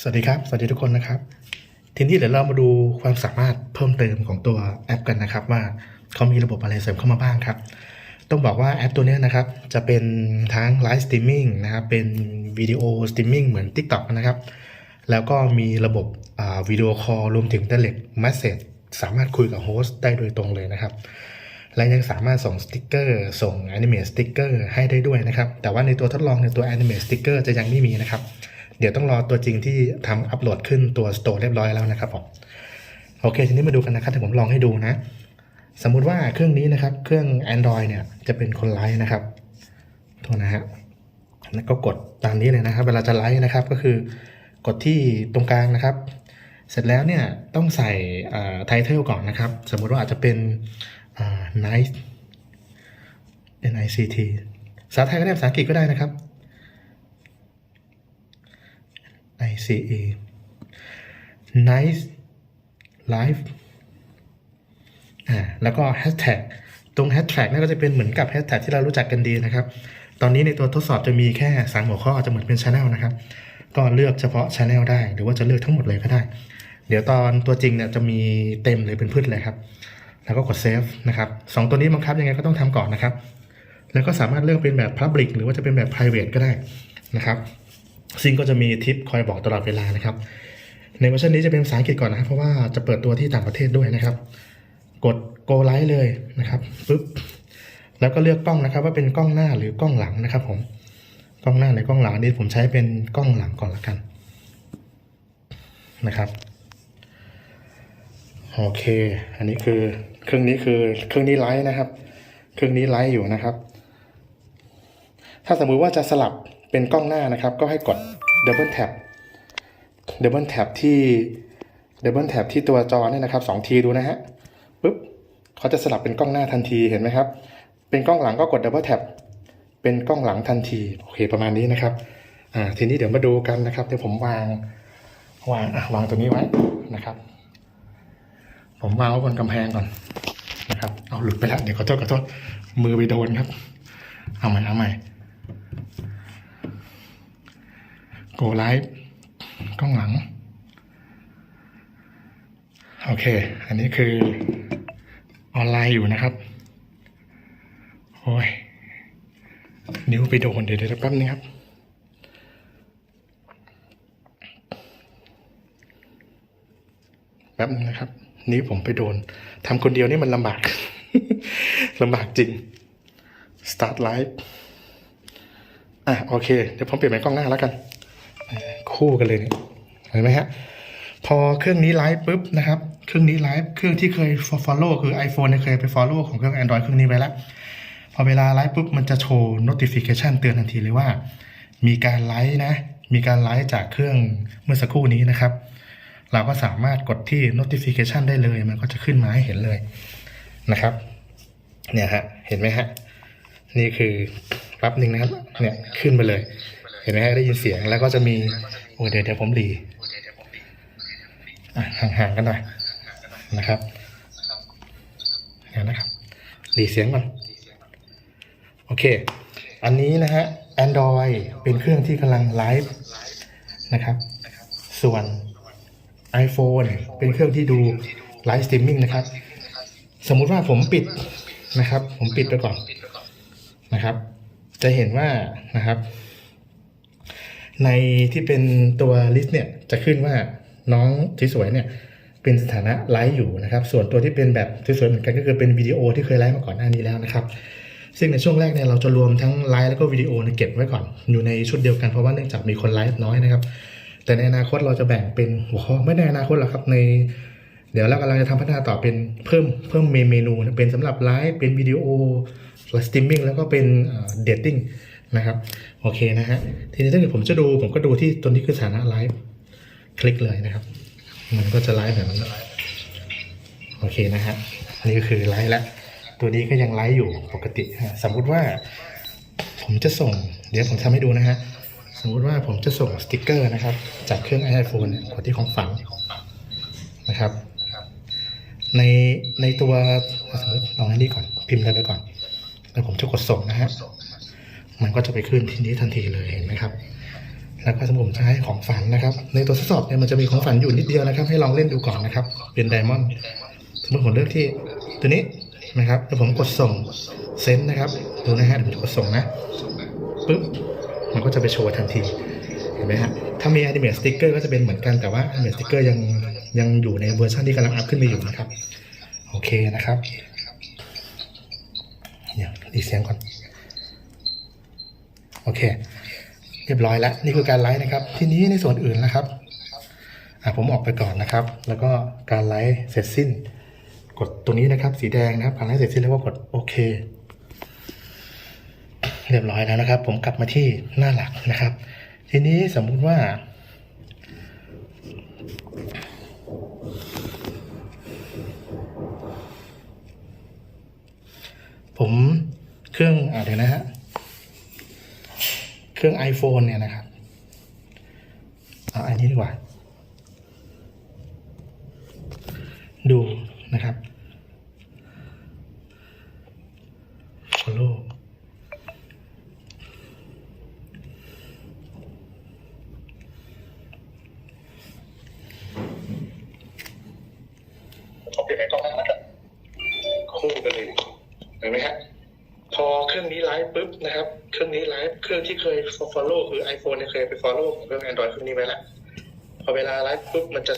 สวัสดีครับ สวัสดีทุกคนนะครับ ทีนี้เดี๋ยวเรามาดูความสามารถเพิ่มเติมของตัวแอปกันนะครับ ว่าเขามีระบบอะไรเสริมเข้ามาบ้างครับ ต้องบอกว่าแอปตัวนี้นะครับ จะเป็นทั้งไลฟ์สตรีมมิ่งนะครับ เป็นวิดีโอสตรีมมิ่งเหมือน TikTok นะครับ แล้วก็มีระบบวิดีโอคอลรวมถึง Direct Message สามารถคุยกับโฮสต์ได้โดยตรงเลยนะครับ และยังสามารถส่งสติกเกอร์ ส่งแอนิเม e สติกเกอร์ให้ได้ด้วยนะครับ แต่ว่าในตัวทดลองในตัวแอนิเม e สติกเกอร์จะยังไม่มีนะครับ เดี๋ยวต้องรอตัวจริงที่ทำอัปโหลดขึ้นตัวสโตร์เรียบร้อยแล้วนะครับผมโอเค ทีนี้มาดูกันนะครับเดี๋ยวผมลองให้ดูนะ สมมุติว่าเครื่องนี้นะครับ เครื่อง Android เนี่ยจะเป็นคนไลฟ์นะครับโทษนะฮะแล้วก็กดตามนี้เลยนะครับ เวลาจะไลฟ์นะครับก็คือกดที่ตรงกลางนะครับ เสร็จแล้วเนี่ยต้องใส่ไทเทลก่อนนะครับ สมมุติว่าอาจจะเป็น nice n i c t ภาษาไทยก็ได้ภาษาอังกฤษก็ได้นะครับ ICE nice life อ่าแล้วก็ hashtag ตรง hashtag นี่ก็จะเป็นเหมือนกับ hashtag ที่เรารู้จักกันดีนะครับ ตอนนี้ในตัวทดสอบจะมีแค่สามหัวข้ออาจจะเหมือนเป็น channel นะครับ ก็เลือกเฉพาะ channel ได้ หรือว่าจะเลือกทั้งหมดเลยก็ได้ เดี๋ยวตอนตัวจริงเนี่ยจะมีเต็มเลยเป็นพืชเลยครับ แล้วก็กด save นะครับสองตัวนี้บังคับยังไงก็ต้องทำก่อนนะครับ แล้วก็สามารถเลือกเป็นแบบ Public หรือว่าจะเป็นแบบ Private ก็ได้นะครับ ซึ่งก็จะมีทิปคอยบอกตลอดเวลานะครับ ในเวอร์ชันนี้จะเป็นภาษาอังกฤษก่อนนะครับเพราะว่าจะเปิดตัวที่ต่างประเทศด้วยนะครับ กด go live เลยนะครับปุ๊บแล้วก็เลือกกล้องนะครับ ว่าเป็นกล้องหน้าหรือกล้องหลังนะครับ ผมกล้องหน้าหรือกล้องหลังอันนี้ผมใช้เป็นกล้องหลังก่อนละกันนะครับโอเค อันนี้คือเครื่องนี้คือเครื่องนี้ไลฟ์นะครับ เครื่องนี้ไลฟ์อยู่นะครับ ถ้าสมมุติว่าจะสลับ เป็นกล้องหน้านะครับ ก็ให้กด Double Tap Double Tap ที่ Double Tap ที่ตัวจอเนี่ยนะครับสองทีดูนะฮะปุ๊บเขาจะสลับเป็นกล้องหน้าทันทีเห็นไหมครับ เป็นกล้องหลังก็กด Double Tap เป็นกล้องหลังทันทีโอเคประมาณนี้นะครับอ่าทีนี้เดี๋ยวมาดูกันนะครับเดี๋ยวผมวางวางวางตัวนี้ไว้นะครับ ผมวางไว้บนกำแพงก่อนนะครับ เอาหลุดไปแล้วเดี๋ยวขอโทษขอโทษมือไปโดนครับ เอาใหม่เอาใหม่ โกไลฟ์กล้องหลัง โอเค อันนี้คือออนไลน์อยู่นะครับ โอ้ย นิ้วไปโดนเดี๋ยวเดี๋ยวแป๊บนึงครับแป๊บนึงนะครับนิ้ผมไปโดนทำคนเดียวนี่มันลำบากลำบากจริง start live อะ โอเค เดี๋ยวผมเปลี่ยนเป็นกล้องหน้าแล้วกัน คู่กันเลยนี่เห็นไหมฮะพอเครื่องนี้ไลฟ์ปุ๊บนะครับเครื่องนี้ไลฟ์เครื่องที่เคย follow คือ iPhone เนี่ยเคยไป follow ของเครื่อง Android เครื่องนี้ไปแล้วพอเวลาไลฟ์ปุ๊บมันจะโชว์ notification เตือนทันทีเลยว่า มีการไลฟ์นะ มีการไลฟ์จากเครื่องเมื่อสักครู่นี้นะครับ เราก็สามารถกดที่ notification ได้เลย มันก็จะขึ้นมาให้เห็นเลยนะครับ เนี่ยฮะเห็นไหมฮะนี่คือแป๊บหนึ่งนะครับเนี่ยขึ้นไปเลย ห็นไหมฮะได้ยินเสียงแล้วก็จะมีโอ้เดี๋ยวเดี๋ยวผมรีห่างๆกันหน่อยนะครับนะครับรีเสียงก่อนโอเค อันนี้นะฮะ Android เป็นเครื่องที่กำลังไลฟ์นะครับ ส่วน iPhone เป็นเครื่องที่ดูไลฟ์สตรีมมิ่งนะครับ สมมุติว่าผมปิดนะครับ ผมปิดไปก่อนนะครับ จะเห็นว่านะครับ ในที่เป็นตัวลิสต์เนี่ยจะขึ้นว่าน้องที่สวยเนี่ยเป็นสถานะไลฟ์อยู่นะครับ ส่วนตัวที่เป็นแบบจีสวยเหมือนกันก็คือเป็นวิดีโอที่เคยไลฟ์มาก่อนหน้านี้แล้วนะครับ ซึ่งในช่วงแรกเนี่ยเราจะรวมทั้งไลฟ์แล้วก็วิดีโอเนี่ยเก็บไว้ก่อน อยู่ในชุดเดียวกันเพราะว่าเนื่องจากมีคนไลฟ์น้อยนะครับ แต่ในอนาคตเราจะแบ่งเป็นหัวข้อไม่ในอนาคตหรอกครับใน เดี๋ยวเรากำลังจะทำพัฒนาต่อเป็นเพิ่มเพิ่มเมนูนะเป็นสำหรับไลฟ์เป็นวิดีโอสตรีมมิ่งแล้วก็เป็นเดทติ้ง นะครับ โอเคนะฮะ ทีนี้ถ้าเกิดผมจะดูผมก็ดูที่ตัวนี้คือสถานะไลฟ์ คลิกเลยนะครับ มันก็จะไลฟ์แบบนั้นโอเคนะฮะ อันนี้ก็คือไลฟ์แล้ว ตัวนี้ก็ยังไลฟ์อยู่ปกติ สมมุติว่า ผมจะส่ง เดี๋ยวผมทำให้ดูนะฮะ สมมุติว่าผมจะส่งสติกเกอร์นะครับ จากเครื่อง iPhone กดที่ของฝังนะครับ ในในตัวสมมติลองอันนี้ก่อน พิมพ์อะไรไปก่อน แล้วผมจะกดส่งนะฮะ มันก็จะไปขึ้นที่นี้ทันทีเลยเห็นไหมครับ แล้วก็สมมติผมจะให้ของฝันนะครับ ในตัวทดสอบเนี่ยมันจะมีของฝันอยู่นิดเดียวนะครับ ให้ลองเล่นดูก่อนนะครับ เป็นไดมอนด์สมมติผมเลือกที่ตัวนี้นะครับแล้วผมกดส่งเซนต์นะครับดูนะฮะผมจะกดส่งนะปึ๊บมันก็จะไปโชว์ทันทีเห็นไหมฮะถ้ามี Animate Sticker ก็จะเป็นเหมือนกันแต่ว่า Animate Sticker ยังยังอยู่ในเวอร์ชันที่กำลังอัพขึ้นมาอยู่นะครับ โอเคนะครับ เดี๋ยวดีเสียงก่อน โอเค เรียบร้อยแล้ว นี่คือการไลฟ์นะครับ ทีนี้ในส่วนอื่นนะครับผมออกไปก่อนนะครับ แล้วก็การไลฟ์เสร็จสิ้น กดตรงนี้นะครับ สีแดงนะครับการไลฟ์เสร็จสิ้นแล้วก็กดโอเค เรียบร้อยแล้วนะครับ ผมกลับมาที่หน้าหลักนะครับ ทีนี้สมมุติว่าผมเครื่องอ่าเดี๋ยวนะฮะ เครื่อง iPhone เนี่ยนะครับเอาอันนี้ดีกว่า ดูนะครับ follow ผมอยู่ในกล้องนะครับคู่กันเลยเห็นไหมฮะ รื่องนี้ไลฟ์ปุ๊บนะครับ เครื่องนี้ไลฟ์เครื่องที่เคย follow คือ iPhone เนี่ยเคยไป follow ของเครื่อง Android เครื่องนี้ไปแล้วพอเวลาไลฟ์ปุ๊บมันจะ